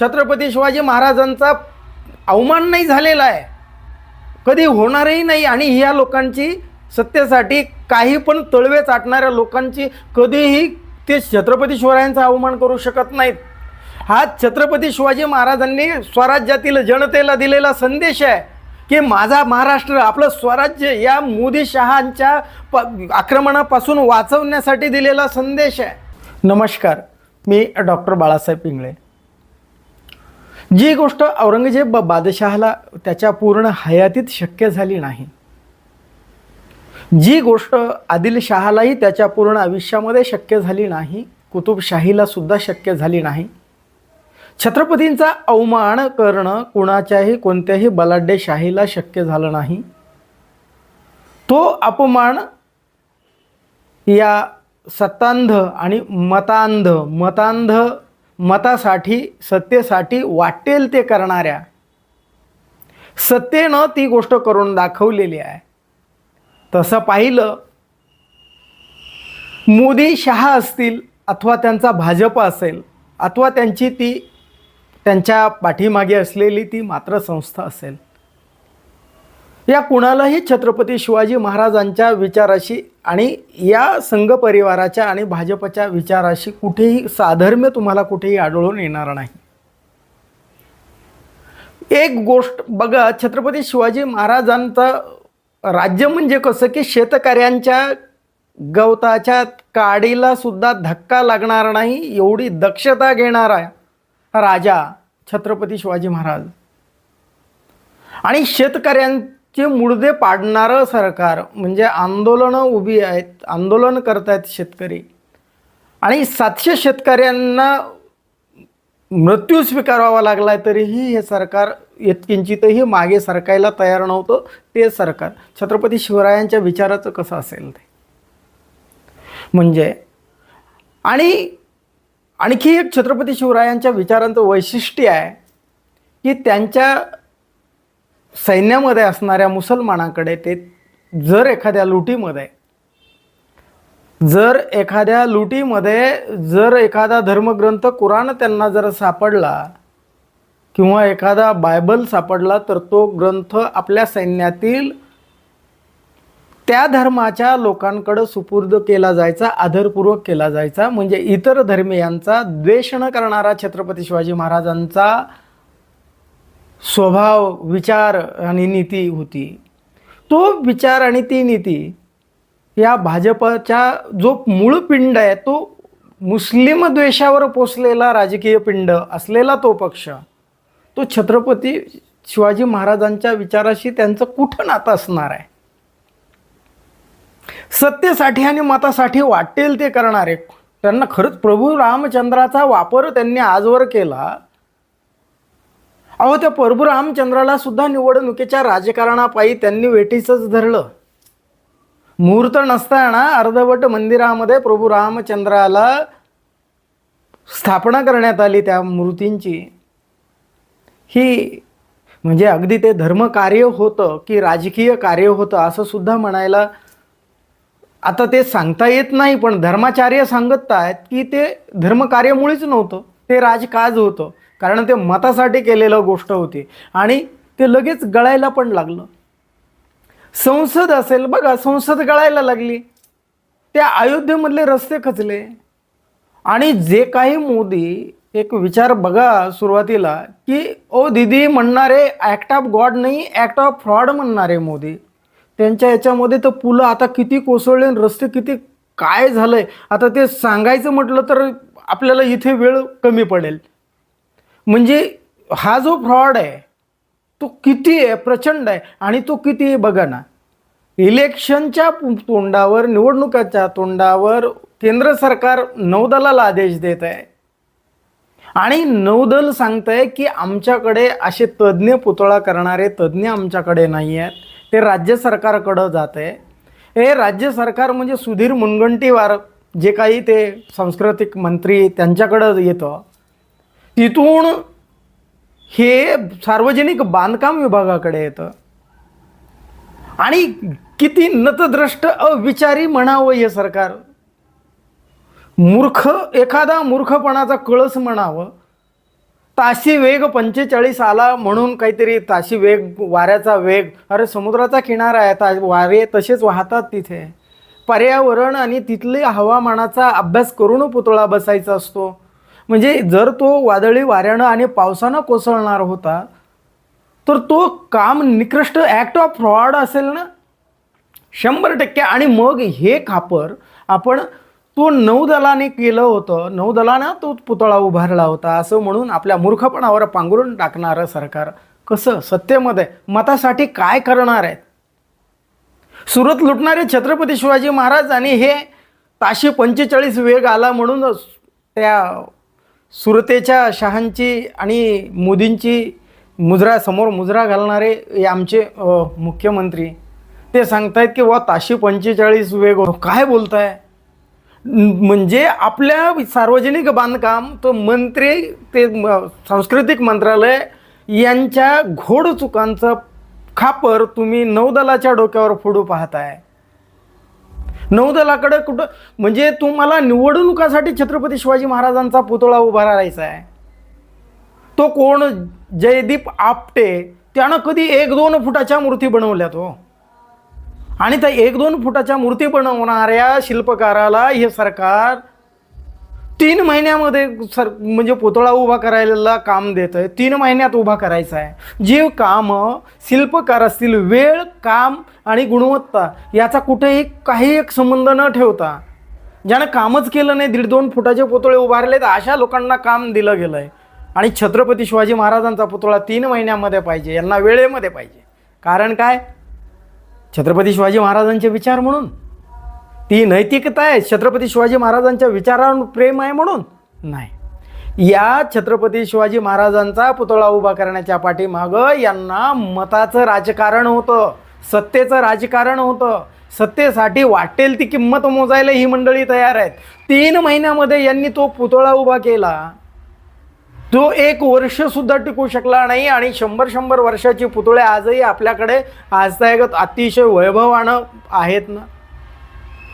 छत्रपती शिवाजी महाराजांचा अवमान नाही झालेला आहे. कधी होणारही नाही आणि ह्या लोकांची सत्तेसाठी काही पण तळवे चाटणाऱ्या लोकांची कधीही ते छत्रपती शिवरायांचा अवमान करू शकत नाहीत. हा छत्रपती शिवाजी महाराजांनी स्वराज्यातील जनतेला दिलेला संदेश आहे की माझा महाराष्ट्र आपलं स्वराज्य या मोदी शहांच्या प आक्रमणापासून वाचवण्यासाठी दिलेला संदेश आहे. नमस्कार मी डॉक्टर बाळासाहेब पिंगळे. जी गोष्ट औरंगजेब बादशहाला त्याच्या पूर्ण हयातीत शक्य झाली नाही. जी गोष्ट आदिलशहालाही त्याच्या पूर्ण आयुष्यामध्ये शक्य झाली नाही कुतुबशाहीला सुद्धा शक्य झाली नाही. छत्रपतींचा अवमान करणं कुणाच्याही कोणत्याही बलाढ्यशाहीला शक्य झालं नाही. तो अपमान या सत्तांध आणि मतांध मतांध मतासाठी सत्तेसाठी वाटेल ते करणाऱ्या. सत्तेनं ती गोष्ट करून दाखवलेली आहे. तसं पाहिलं मोदी शहा असतील अथवा त्यांचा भाजप असेल अथवा त्यांची ती त्यांच्या पाठीमागे असलेली ती मात्र संस्था असेल. या कुणालाही छत्रपती शिवाजी महाराजांच्या विचाराशी आणि या संघ परिवाराच्या आणि भाजपच्या विचाराशी कुठेही साधर्म्य तुम्हाला कुठेही आढळून येणार नाही. एक गोष्ट बघा छत्रपती शिवाजी महाराजांचं राज्य म्हणजे कसं की शेतकऱ्यांच्या गवताच्या काडीला सुद्धा धक्का लागणार नाही एवढी दक्षता घेणारा राजा छत्रपती शिवाजी महाराज. आणि शेतकऱ्यां शेतकऱ्यांचे मुडदे पाडणारं सरकार म्हणजे आंदोलनं उभी आहेत आंदोलन करत आहेत शेतकरी. आणि सातशे शेतकऱ्यांना मृत्यू स्वीकारावा लागला तरीही हे सरकार किंचितही मागे सरकायला तयार नव्हतं ते सरकार. छत्रपती शिवरायांच्या विचाराचं कसं असेल ते? म्हणजे आणि आणखी एक छत्रपती शिवरायांच्या विचारांचं वैशिष्ट्य आहे की त्यांच्या सैन्यामध्ये असणाऱ्या मुसलमानाकडे ते जर एखाद्या लुटीमध्ये जर एखाद्या लुटीमध्ये जर एखादा धर्मग्रंथ कुराण त्यांना जर सापडला किंवा एखादा बायबल सापडला तर तो ग्रंथ आपल्या सैन्यातील त्या धर्माच्या लोकांकडं सुपूर्द केला जायचा आदरपूर्वक केला जायचा. म्हणजे इतर धर्मियांचा द्वेष न करणारा छत्रपती शिवाजी महाराजांचा स्वभाव विचार आणि नीती होती. तो विचार आणि ती नीती या भाजपच्या जो मूळ पिंड आहे तो मुस्लिम द्वेषावर पोचलेला राजकीय पिंड असलेला तो पक्ष तो छत्रपती शिवाजी महाराजांच्या विचाराशी त्यांचं कुठं नातं असणार आहे? सत्तेसाठी आणि मतासाठी वाटेल ते करणारे त्यांना खरंच प्रभू रामचंद्राचा वापर त्यांनी आजवर केला. अहो त्या प्रभू रामचंद्राला सुद्धा निवडणुकीच्या राजकारणापायी त्यांनी वेटीचंच धरलं. मुहूर्त नसताना अर्धवट मंदिरामध्ये प्रभू रामचंद्राला स्थापना करण्यात आली त्या मूर्तींची. ही म्हणजे अगदी ते धर्मकार्य होतं की राजकीय कार्य होतं असं सुद्धा म्हणायला आता ते सांगता येत नाही पण धर्माचार्य सांगत आहेत की ते धर्मकार्यामुळेच नव्हतं. ते राजकाज होतं. कारण ते मतासाठी केलेलं गोष्ट होती. आणि ते लगेच गळायला पण लागलं. संसद असेल बघा संसद गळायला लागली. त्या अयोध्येमधले रस्ते खचले. आणि जे काही मोदी एक विचार बघा सुरुवातीला की ओ दिदी म्हणणारे ॲक्ट ऑफ गॉड नाही ॲक्ट ऑफ फ्रॉड म्हणणारे मोदी. त्यांच्या याच्यामध्ये तर पुलं आता किती कोसळले आणि रस्ते किती काय झालं आहे आता ते सांगायचं म्हटलं तर आपल्याला इथे वेळ कमी पडेल. म्हणजे हा जो फ्रॉड आहे तो किती आहे प्रचंड आहे आणि तो किती आहे बघा ना. इलेक्शनच्या तोंडावर निवडणुकाच्या तोंडावर केंद्र सरकार नौदलाला आदेश देत आहे. आणि नौदल सांगतंय की आमच्याकडे असे तज्ज्ञ पुतळा करणारे तज्ज्ञ आमच्याकडे नाही आहेत. ते राज्य सरकारकडं जात आहे. हे राज्य सरकार म्हणजे सुधीर मुनगंटीवार जे काही ते सांस्कृतिक मंत्री त्यांच्याकडं येतं. तिथून हे सार्वजनिक बांधकाम विभागाकडे येतं. आणि किती नतद्रष्ट अविचारी म्हणावं हे सरकार. मूर्ख एखादा मूर्खपणाचा कळस म्हणावं. ताशी वेग पंचेचाळीस आला म्हणून काहीतरी ताशी वेग वाऱ्याचा वेग. अरे समुद्राचा किनारा आहे ता वारे तसेच वाहतात तिथे. पर्यावरण आणि तिथले हवामानाचा अभ्यास करून पुतळा बसायचा असतो. म्हणजे जर तो वादळी वाऱ्यानं आणि पावसानं कोसळणार होता तर तो काम निकृष्ट ॲक्ट ऑफ फ्रॉड असेल ना? शंभर टक्के. आणि मग हे खापर आपण तो नौदलाने केलं होतं. नौदलानं तो पुतळा उभारला होता. असं म्हणून आपल्या मूर्खपणावर पांघरून टाकणारं सरकार कसं? सत्तेमध्ये मतासाठी काय करणार आहेत? सुरत लुटणारे छत्रपती शिवाजी महाराज आणि हे ताशी पंचेचाळीस वेग आला म्हणून त्या सुरतेच्या शहांची आणि मोदींची मुजरा समोर मुजरा घालणारे हे आमचे मुख्यमंत्री. ते सांगतायत की वा ताशी पंचेचाळीस वेग हो- काय बोलताय? म्हणजे आपल्या सार्वजनिक बांधकाम तो मंत्री ते सांस्कृतिक मंत्रालय यांच्या घोड चुकांचं खापर तुम्ही नौदलाच्या डोक्यावर फोडू पाहताय. नौदलाकडे कुठं? म्हणजे तुम्हाला निवडणुकासाठी छत्रपती शिवाजी महाराजांचा पुतळा उभा राहायचा आहे. तो कोण? जयदीप आपटे. त्यानं कधी एक दोन फुटाच्या मूर्ती बनवल्या तो हो. आणि त्या एक दोन फुटाच्या मूर्ती बनवणाऱ्या शिल्पकाराला हे सरकार तीन महिन्यामध्ये सर म्हणजे पुतळा उभा करायला काम देत आहे. तीन महिन्यात उभा करायचा आहे. जे काम शिल्पकार असतील वेळ काम आणि गुणवत्ता याचा कुठेही काही एक संबंध न ठेवता ज्यानं कामच केलं नाही दीड दोन फुटाचे पुतळे उभारले तर अशा लोकांना काम दिलं गेलं आहे आणि छत्रपती शिवाजी महाराजांचा पुतळा तीन महिन्यामध्ये पाहिजे यांना वेळेमध्ये पाहिजे. कारण काय? छत्रपती शिवाजी महाराजांचे विचार म्हणून. ती नैतिकता आहे. छत्रपती शिवाजी महाराजांच्या विचारांवर प्रेम आहे म्हणून नाही. या छत्रपती शिवाजी महाराजांचा पुतळा उभा करण्याच्या पाठीमागं यांना मताचं राजकारण होतं. सत्तेचं राजकारण होतं. सत्तेसाठी वाटेल ती किंमत मोजायला ही मंडळी तयार आहेत. तीन महिन्यामध्ये यांनी तो पुतळा उभा केला. तो एक वर्षसुद्धा टिकू शकला नाही आणि शंभर शंभर वर्षाची पुतळे आजही आपल्याकडे आजतायगत अतिशय वैभवानं आहेत ना.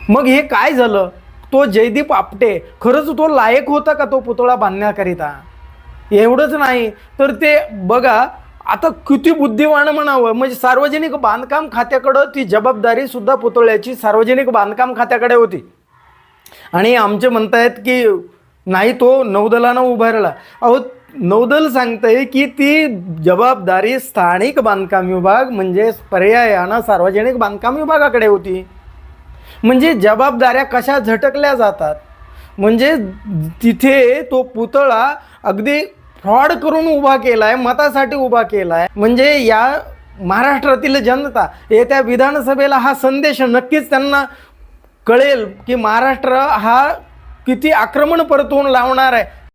मग हे काय झालं? तो जयदीप आपटे खरंच तो लायक होता का तो पुतळा बांधण्याकरिता? एवढंच नाही. तर ते बघा आता किती बुद्धिवान म्हणावं. म्हणजे सार्वजनिक बांधकाम खात्याकडं ती जबाबदारी सुद्धा पुतळ्याची सार्वजनिक बांधकाम खात्याकडे होती. आणि आमचे म्हणतायत की नाही तो नौदलानं उभारला. अहो नौदल सांगतंय की ती जबाबदारी स्थानिक बांधकाम विभाग म्हणजे पर्यायानं सार्वजनिक बांधकाम विभागाकडे होती. म्हणजे जबाबदाऱ्या कशा झटकल्या जातात? म्हणजे तिथे तो पुतळा अगदी फ्रॉड करून उभा केला आहे मतासाठी उभा केला आहे म्हणजे या महाराष्ट्रातील जनता येत्या विधानसभेला हा संदेश नक्कीच त्यांना कळेल की महाराष्ट्र हा किती आक्रमण परतवून लावणार आहे.